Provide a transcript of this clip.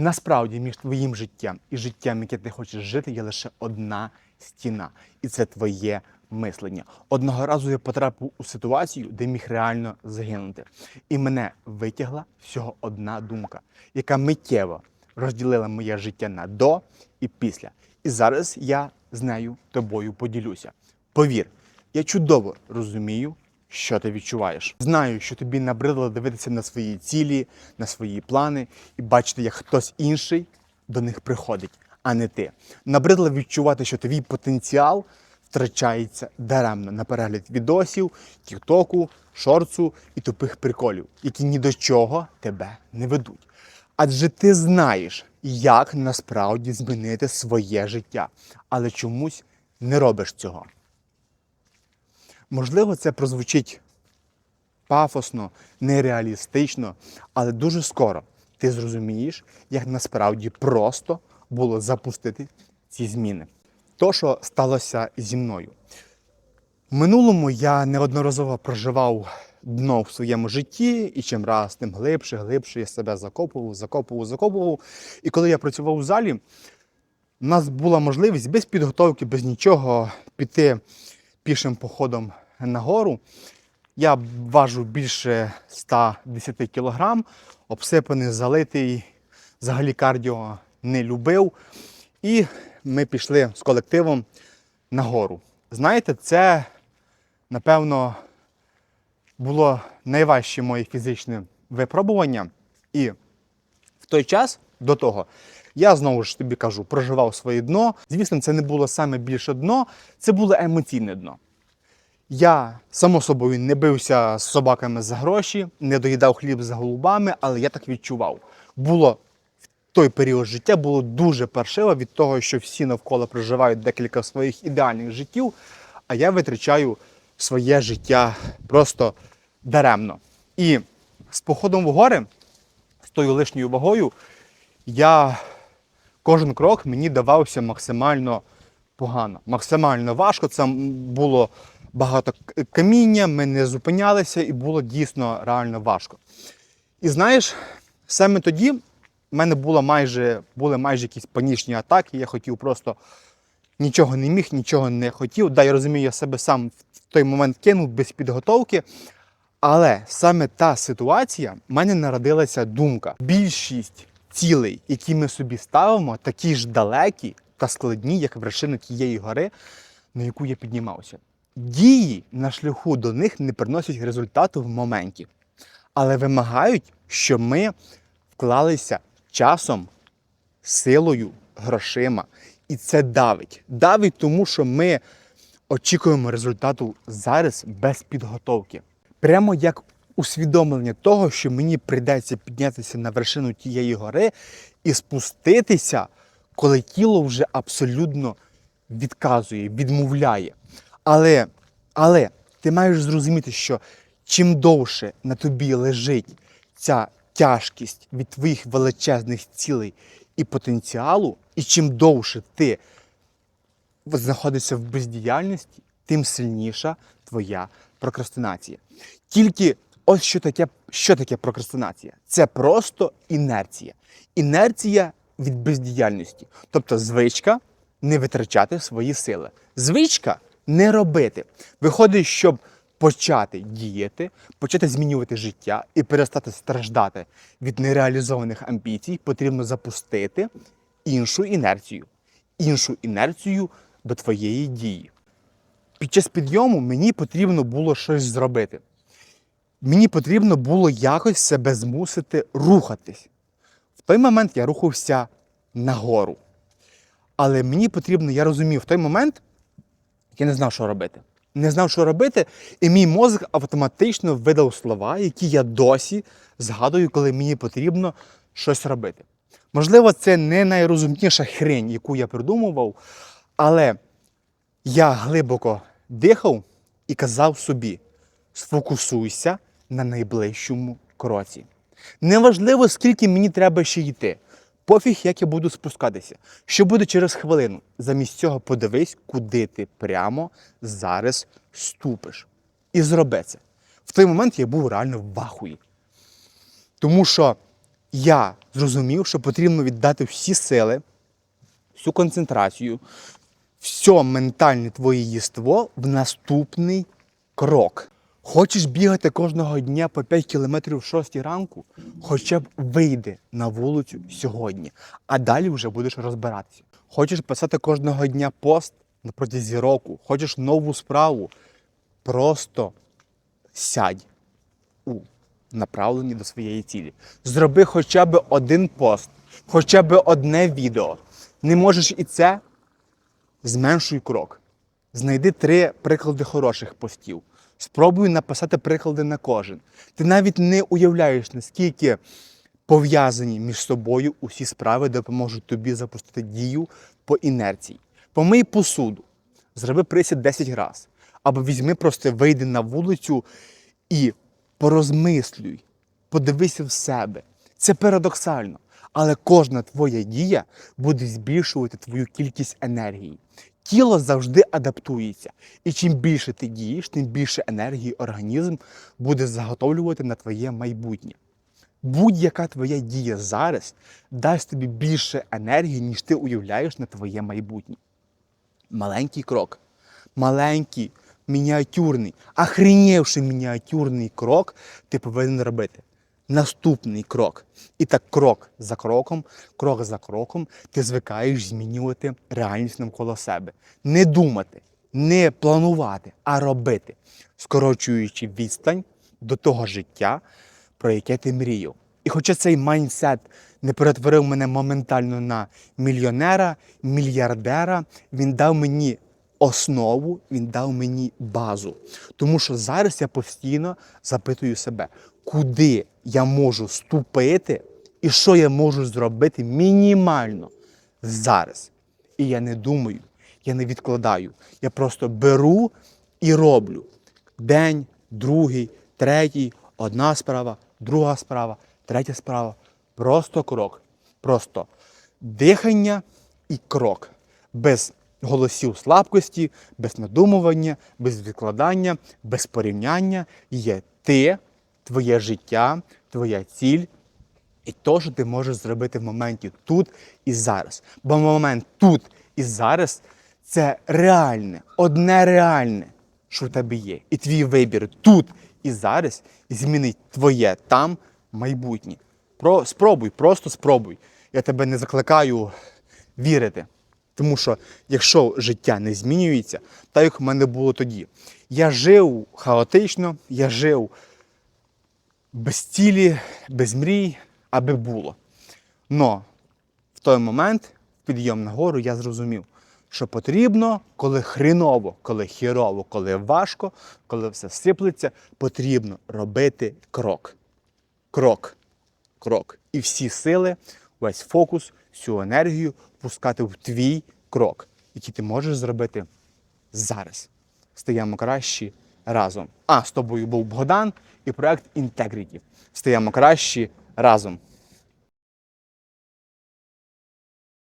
Насправді між твоїм життям і життям, яке ти хочеш жити, є лише одна стіна, і це твоє мислення. Одного разу я потрапив у ситуацію, де міг реально загинути. І мене витягла всього одна думка, яка миттєво розділила моє життя на до і після. І зараз я з нею тобою поділюся. Повір, я чудово розумію, що ти відчуваєш. Знаю, що тобі набридло дивитися на свої цілі, на свої плани і бачити, як хтось інший до них приходить, а не ти. Набридло відчувати, що твій потенціал втрачається даремно на перегляд відосів, тіктоку, шорцу і тупих приколів, які ні до чого тебе не ведуть. Адже ти знаєш, як насправді змінити своє життя, але чомусь не робиш цього. Можливо, це прозвучить пафосно, нереалістично, але дуже скоро ти зрозумієш, як насправді просто було запустити ці зміни. То, що сталося зі мною. В минулому я неодноразово проживав дно в своєму житті, і чим раз, тим глибше, глибше я себе закопував, закопував, закопував. І коли я працював у залі, у нас була можливість без підготовки, без нічого піти пішим походом нагору. Я важу більше 110 кілограм, обсипаний, залитий, взагалі кардіо не любив. І ми пішли з колективом нагору. Знаєте, це, напевно, було найважче моє фізичне випробування. І в той час до того я знову ж тобі кажу, проживав своє дно. Звісно, це не було саме більше дно, це було емоційне дно. Я, само собою, не бився з собаками за гроші, не доїдав хліб за голубами, але я так відчував. Було в той період життя було дуже паршиво від того, що всі навколо проживають декілька своїх ідеальних життів, а я витрачаю своє життя просто даремно. І з походом в гори, з тою лишньою вагою, я кожен крок мені давався максимально погано, максимально важко. Це було багато каміння, ми не зупинялися, і було дійсно реально важко. І знаєш, саме тоді в мене було майже, були майже якісь панічні атаки. Я хотів просто нічого не міг, нічого не хотів. Да, я розумію, я себе сам в той момент кинув без підготовки. Але саме та ситуація, в мене народилася думка. Більшість цілей, які ми собі ставимо, такі ж далекі та складні, як вершина тієї гори, на яку я піднімався. Дії на шляху до них не приносять результату в моменті, але вимагають, щоб ми вклалися часом, силою, грошима. І це давить. Давить, тому що ми очікуємо результату зараз без підготовки. Прямо як усвідомлення того, що мені прийдеться піднятися на вершину тієї гори і спуститися, коли тіло вже абсолютно відказує, відмовляє. Але, але ти маєш зрозуміти, що чим довше на тобі лежить ця тяжкість від твоїх величезних цілей і потенціалу, і чим довше ти знаходишся в бездіяльності, тим сильніша твоя прокрастинація. Тільки ось що таке, що таке прокрастинація? Це просто інерція. Інерція від бездіяльності. Тобто звичка не витрачати свої сили. Звичка не робити. Виходить, щоб почати діяти, почати змінювати життя і перестати страждати від нереалізованих амбіцій, потрібно запустити іншу інерцію. Іншу інерцію до твоєї дії. Під час підйому мені потрібно було щось зробити. Мені потрібно було якось себе змусити рухатись. В той момент я рухався нагору. Але мені потрібно, я розумів, в той момент я не знав, що робити. Не знав, що робити, і мій мозок автоматично видав слова, які я досі згадую, коли мені потрібно щось робити. Можливо, це не найрозумніша хрень, яку я придумував, але я глибоко дихав і казав собі: сфокусуйся на найближчому кроці. Неважливо, скільки мені треба ще йти. Пофіг, як я буду спускатися. Що буде через хвилину? Замість цього подивись, куди ти прямо зараз ступиш. І зроби це. В той момент я був реально в вахуї. Тому що я зрозумів, що потрібно віддати всі сили, всю концентрацію, все ментальне твоє єство в наступний крок. Хочеш бігати кожного дня по 5 кілометрів в 6 ранку? Хоча б вийди на вулицю сьогодні, а далі вже будеш розбиратися. Хочеш писати кожного дня пост на протязі року, хочеш нову справу, просто сядь у направленні до своєї цілі. Зроби хоча б один пост, хоча б одне відео. Не можеш і це, зменшуй крок. Знайди три приклади хороших постів. Спробуй написати приклади на кожен. Ти навіть не уявляєш, наскільки пов'язані між собою усі справи допоможуть тобі запустити дію по інерції. Помий посуду, зроби присід 10 разів. Або візьми, просто вийди на вулицю і порозмислюй, подивися в себе. Це парадоксально, але кожна твоя дія буде збільшувати твою кількість енергії. Тіло завжди адаптується, і чим більше ти дієш, тим більше енергії організм буде заготовлювати на твоє майбутнє. Будь-яка твоя дія зараз дасть тобі більше енергії, ніж ти уявляєш на твоє майбутнє. Маленький крок, маленький, мініатюрний, охренівши мініатюрний крок ти повинен робити. Наступний крок. І так крок за кроком, крок за кроком ти звикаєш змінювати реальність навколо себе. Не думати, не планувати, а робити, скорочуючи відстань до того життя, про яке ти мріяв. І хоча цей майндсет не перетворив мене моментально на мільйонера, мільярдера, він дав мені основу, він дав мені базу. Тому що зараз я постійно запитую себе, куди я можу ступити і що я можу зробити мінімально зараз. І я не думаю, я не відкладаю. Я просто беру і роблю. День, другий, третій, одна справа, друга справа, третя справа. Просто крок. Просто дихання і крок. Без голосів слабкості, без надумування, без відкладання, без порівняння. Є ти, твоє життя, твоя ціль. І то, що ти можеш зробити в моменті тут і зараз. Бо момент тут і зараз це реальне, одне реальне, що в тебе є. І твій вибір тут і зараз змінить твоє там майбутнє. Про, спробуй, просто спробуй. Я тебе не закликаю вірити. Тому що якщо життя не змінюється, так як в мене було тоді. Я жив хаотично, я жив без цілі, без мрій, аби було. Но в той момент, підйом на гору, я зрозумів, що потрібно, коли хріново, коли хірово, коли важко, коли все сиплеться, потрібно робити крок. Крок. Крок. І всі сили, весь фокус, всю енергію пускати в твій крок, який ти можеш зробити зараз. Стаємо кращі разом. А з тобою був Богдан і проект Integrity. Стаємо кращі разом.